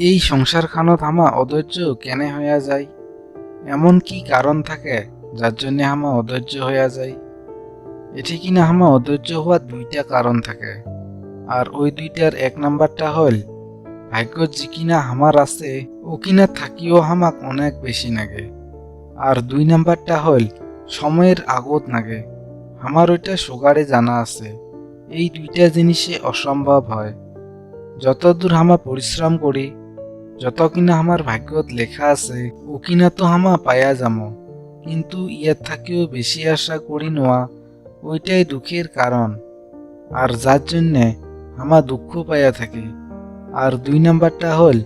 এই সংসার খানত হামা অধৈর্য কেনে হইয়া যায়? এমন কি কারণ থাকে যার জন্য হামা অধৈর্য হইয়া যায়? এটি কিনা হামা অধৈর্য হওয়ার দুইটা কারণ থাকে। আর ওই দুইটার এক নাম্বারটা হল ভাগ্য যে কিনা হামার আছে, ও কিনা থাকিও হামাক অনেক বেশি নাগে। আর দুই নাম্বারটা হল সময়ের আগত নাগে। আমার ওইটা সুগারে জানা আছে, এই দুইটা জিনিসে অসম্ভব হয়। যতদূর হামা পরিশ্রম করি যত কিনা আমার ভাগ্যত লেখা আছে ও কিনা তো হামা পায়া যাম। কিন্তু ইয়ার থাকিও বেশি আশা করি নোয়া ওইটাই দুঃখের কারণ আর যার জন্যে হামা দুঃখ পাইয়া থাকে। আর দুই নাম্বারটা হল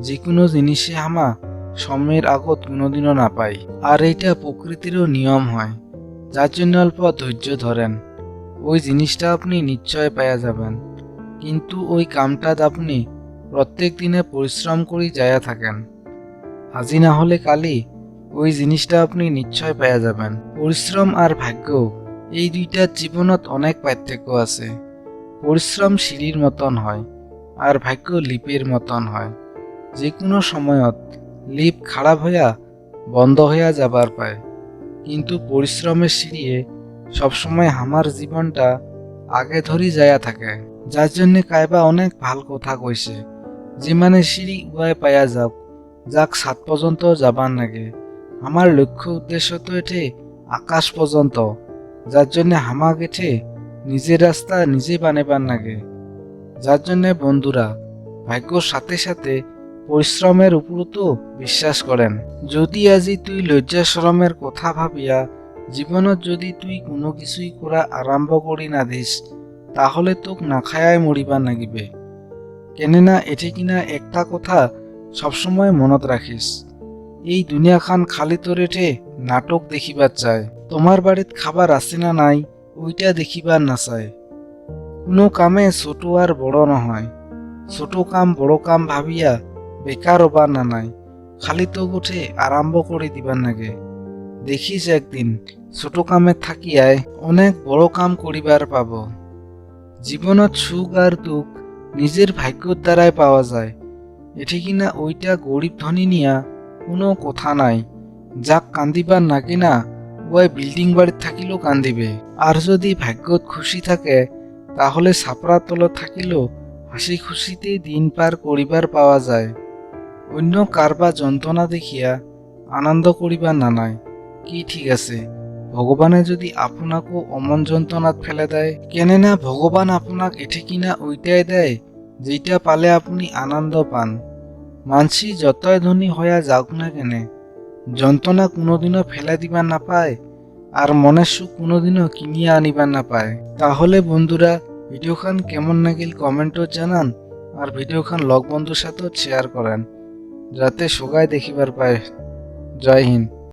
যে কোনো জিনিসে হামা সময়ের আগত কোনোদিনও না পাই আর এইটা প্রকৃতিরও নিয়ম হয় যার জন্য অল্প ধৈর্য ধরেন ওই জিনিসটা আপনি নিশ্চয় পাইয়া যাবেন। কিন্তু ওই কামটাত আপনি প্রত্যেক দিনে পরিশ্রম করি যায়া থাকেন। আজি না হলে কালি ওই জিনিসটা আপনি নিশ্চয় পাইয়া যাবেন। পরিশ্রম আর ভাগ্য, এই দুইটার জীবনত অনেক পার্থক্য আছে। পরিশ্রম সিঁড়ির মতন হয়, আর ভাগ্য লিপের মতন হয়। যে কোনো সময়ত লিপ খারাপ হইয়া বন্ধ হইয়া যাবার পায়। কিন্তু পরিশ্রমের সিঁড়িয়ে সবসময় আমার জীবনটা আগে ধরি যায়া থাকে, যার জন্য কাইবা অনেক ভালো কথা কইছে। যে মানে সিঁড়ি উয়ায় পায়া যাওক, যাক সাত পর্যন্ত যাবার নাগে আমার লক্ষ্য উদ্দেশ্য তো এঠে আকাশ পর্যন্ত যার জন্য হামাক এঠে নিজের রাস্তা নিজে বানেবার নাগে যার জন্য বন্ধুরা ভাগ্যর সাথে সাথে পরিশ্রমের উপরও তো বিশ্বাস করেন যদি আজি তুই লজ্জা শরমের কথা ভাবিয়া জীবনত যদি তুই কোনো কিছুই করা আরম্ভ করি না দিস তাহলে তোক না খায়াই মরিবার নাগিবে কেননা এটি কিনা একটা কথা সবসময় মনত রাখিস। এই দুনিয়াখান খালি তোর এঠে নাটক দেখিবার চায়। তোমার বাড়িত খাবার আছে না নাই, ওইটা দেখিবার না চায়। কোনো কামে ছোট আর বড় নহয়। ছোট কাম বড় কাম ভাবিয়া বেকার হবার না নাই। খালি তো উঠে আরম্ভ করে দিবার নাগে। দেখিস একদিন ছোট কামে থাকিয়ায় অনেক বড় কাম করিবার পাব। জীবনত সুখ আর দুঃখ নিজের ভাগ্যর দ্বারাই পাওয়া যায়। এটি কিনা ওইটা গরিব ধনী নিয়া কোনো কথা নাই। যাক কান্দিবার না ওই বিল্ডিং বাড়িত থাকিলেও কান্দিবে। আর যদি ভাগ্যত খুশি থাকে, তাহলে ছাপড়া তলত থাকিলেও হাসি খুশিতে দিন পার করিবার পাওয়া যায়। অন্য কারবা যন্ত্রণা দেখিয়া আনন্দ করিবার নানায় কি ঠিক আছে? ভগবানে যদি আপনাকও অমন যন্ত্রণাত ফেলে দেয়, কেননা ভগবান আপনাক এঠে কিনা ওইটাই দেয় যেটা পালে আপনি আনন্দ পান। মানসি যতই ধনী হইয়া যাওক না কেনে, যন্ত্রণা কোনোদিনও ফেলে দিবার না পায়, আর মনের সুখ কোনোদিনও কিনিয়া আনিবার না পায়। তাহলে বন্ধুরা, ভিডিওখান কেমন লাগিল কমেন্টও জানান, আর ভিডিওখান লগ বন্ধুর সাথেও শেয়ার করেন, যাতে সবাই দেখিবার পায়। জয় হিন্দ।